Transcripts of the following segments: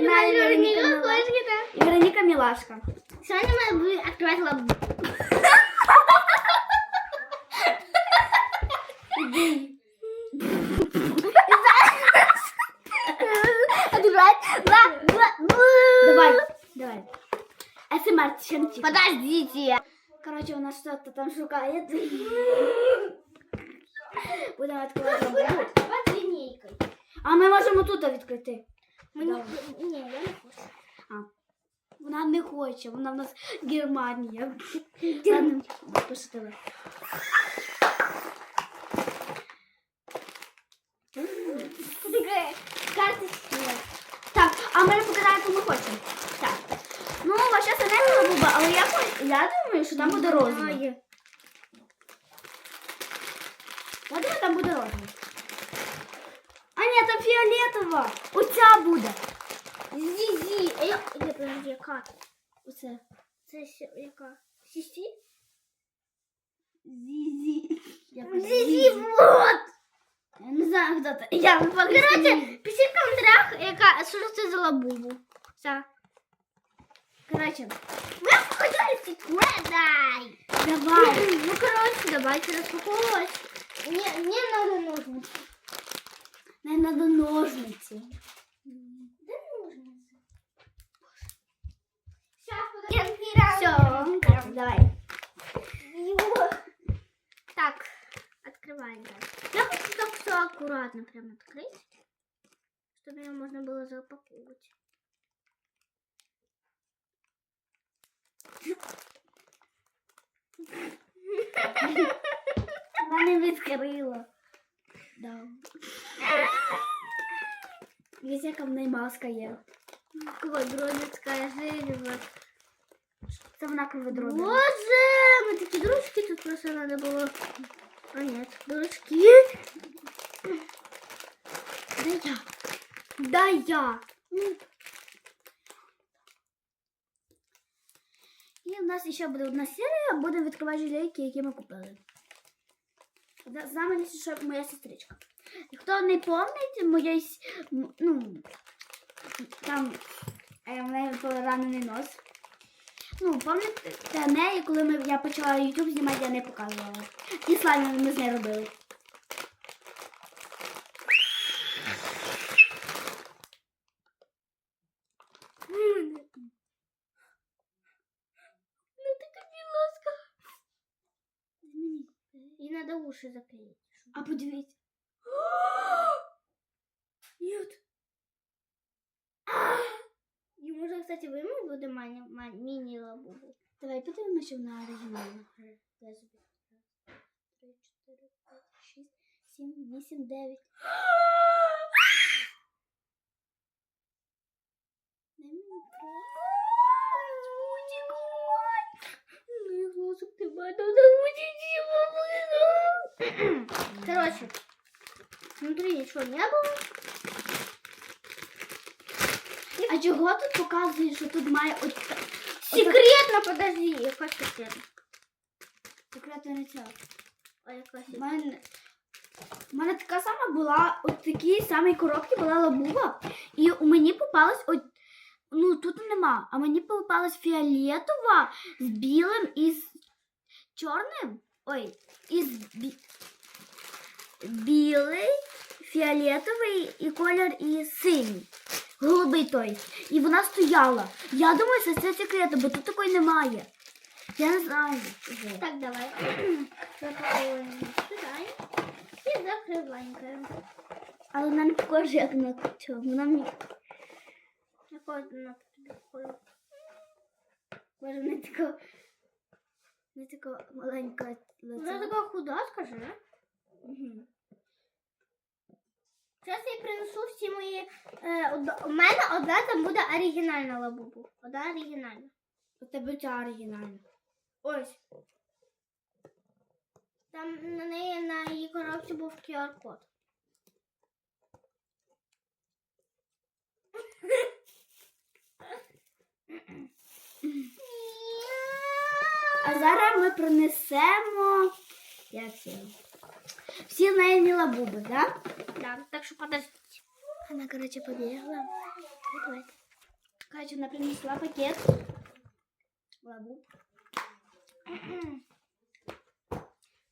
Єдна і Вероніка Мілашка. І Вероніка Мілашка. Сьогодні ми будемо відкривати лабу. Давай, давай. СМР, ще не тихо. Подождите. Короче, у нас что-то там шукает. Будемо відкривати лабубу. Под линейкой. А ми можемо тут відкрити. Мені... Ні, я не хочу. Вона не хоче, вона в нас Германія. Ладно, пошутила. Карточки. Так, а покидаємо, яку ми хочемо. Так. Ну, ваша це не лабуба, але я, я думаю, що там буде. Знаю. Я думаю, там буде розовий. А ні, там фіолетова. Оця буде. Зі-зі. А я... Ні, подожди, яка? Оце. Це ще яка? Сісі? Зі-зі. Зі-зі, вот! Я не знаю, хто це. Я не Короче, пиши в коментарях, яка, що це за лабубу. Все. Короче, Ми хотіли секрет, дай. давай. Ну, короче, давайте розпаковувати. Не, не надо ножниці. Не надо ножниці. Де ножниці? Сейчас, подожди. Я Все, Все. давай. Так, открываем. да. Я хочу так все аккуратно прям открыть, чтобы ее можно было запаковывать. Вона не відкрила. Да. Дивіться, яка в неї маска є. Квадратская жильба. Це вона квадрода. Боже, мы такие дружки тут просто надо было. А нет, дружки. Дай я. Дай я. І в нас ще буде одна серія, будемо відкривати жилейки, які ми купили. З нами ще моя сестричка. Хто не пам'ятає, моя ну, там е, в неї поранений нос. Ну, пам'ятаєте неї, коли ми, я почала YouTube знімати, я не показувала. І слайми ми з нею робили. надо уши заклеить. А подивіться. Нет. И можно, кстати, вымыть буде мани- ма- мини-лабубу. Давай подивимося, що вона оригінальна. Три, чотири, п'ять, шість, сім, вісім, дев'ять. Короче, внутри ничего не было. А чого тут показує, що тут має от Секретно, подожди, яка секретно? секретна рецепт? А яка У мене, у мене така сама була, от такій самій коробці була лабуба. І у мені попалась от, ну тут нема, а мені попалась фіолетова з білим і з чорним. Ой, і з бі... білий, фіолетовий і колір і синій. Голубий той. І вона стояла. Я думаю, що це секрет, бо тут такої немає. Я не знаю. вже. Так, давай. Запаковываем сюда. И закрываем. Але вона не покаже, як на цьому. Вона мені Какой на тебе колор? каже, не така, не така маленька Вона така худа, скажи. Мгм. Зараз я принесу всі мої. Е, од- у мене одна там буде оригінальна лабубу. Одна оригінальна. У тебе ця оригінальна. Ось. Там на неї на її коробці був QR-код. А зараз ми принесемо. Як це? Всі знайомі лабуби, так? Да? Да, так що подождіть. Вона, коротше, побігла. Давайте. Короче, вона принесла пакет. Лабу.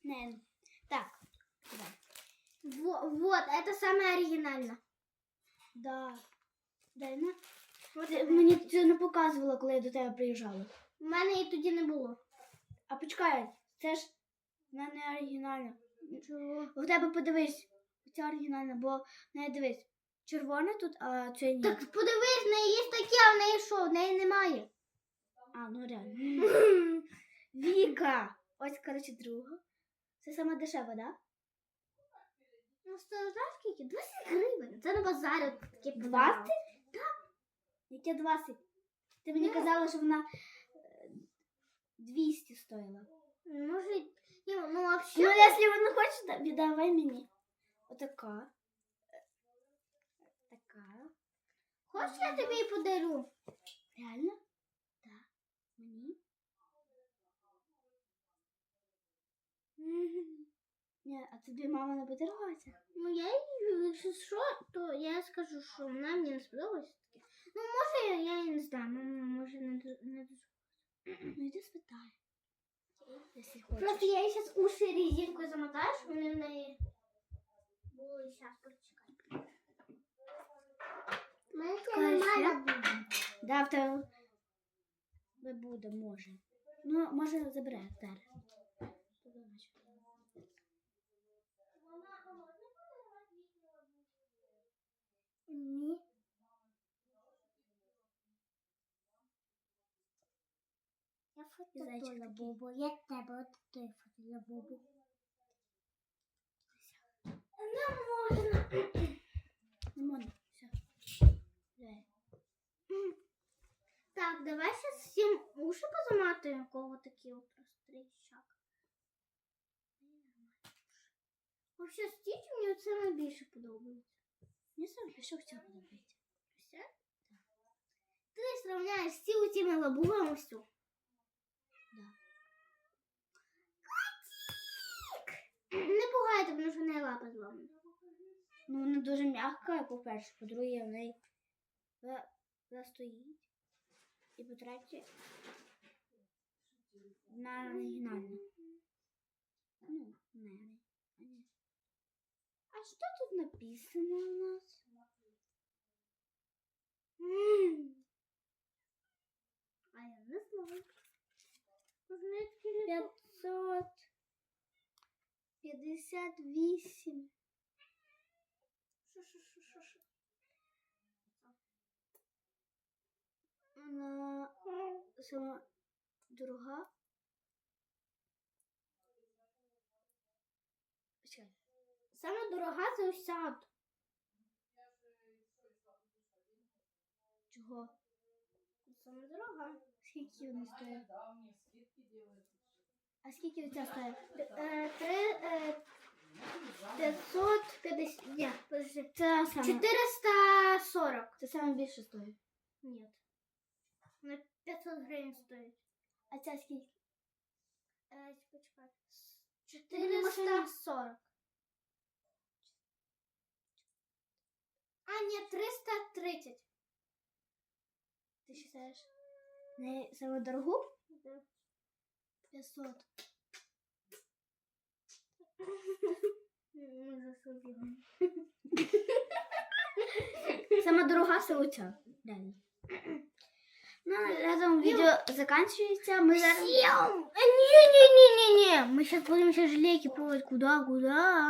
Не. Так. давай. Во- Вот, это самое оригинальное. Да. Дай на. Ти Мені це не показувала, коли я до тебе приїжджала. У мене і тоді не було. А почекай, це ж вона не Оригінальна. У тебе подивись, це оригінальна, бо не дивись. Червоне тут, а це ні. Так подивись, в неї є таке, а в неї що? В неї немає. А, ну реально. Віка! Ось, коротше, друга. Це сама дешева, да? Ну, що, знаєш скільки? 20 гривень. Це на базарі таке 20? продавали. Яке 20? Ти мені Ну. казала, що вона е, 200 стоїла. Може, ні, ну а Ну, якщо ви не хочете, віддавай мені. Отака. Така. Хочеш, я тобі подарю? Реально? Так. Мені? Ні, а тобі мама не подарувалася? Ну, я їй, якщо що, то я скажу, що вона мені не сподобалась таке. Ну, може, я, я і не знаю, ну, може, не дуже. Ну йди спитай. Просто я неї були зараз почекай. У мене це Скажи, нормально я? буде. Да, в тебе не буде, може. Ну, може, забере зараз. Ні. Фото Зайчик такий. бобу, я тебе от той фото бобу. Не можна. Не можна. Все. Так, давай сейчас всім уші позаматуємо, кого такі от розтріщак. Вообще стіч мені це найбільше подобається. Мені саме більше всього подобається. Все? Ти сравняєш всі у цими лабугами все. Не пугайте, тому що не лапа з вами. Ну, вона дуже м'яка, по-перше, по-друге, в неї застоїть. І по-третє, вона оригінальна. Ну, не оригінальна. А що тут написано у нас? А я не знаю. 500 п'ятдесят вісім. Вона сама друга. Сама дорога це осад. Чого? Сама дорога. Скільки вони стоять? А скільки оця стоїть? Е, Три, е, 550, ні, подожди. Це саме. 440. Це саме більше стоїть. Нет. На 500 гривень стоїть. А ця скільки? Е, почекай. Ти не 440. А, ні, 330. Ти вважаєш? Не саме дорогу? 500. Ми засудили. Сама дорога це оця. Реально. Ну, на этом відео заканчивается. Мы зараз... Ні-ні-ні-ні-ні. Ми зараз будемо ще жалейки пробувати. Куда, куда?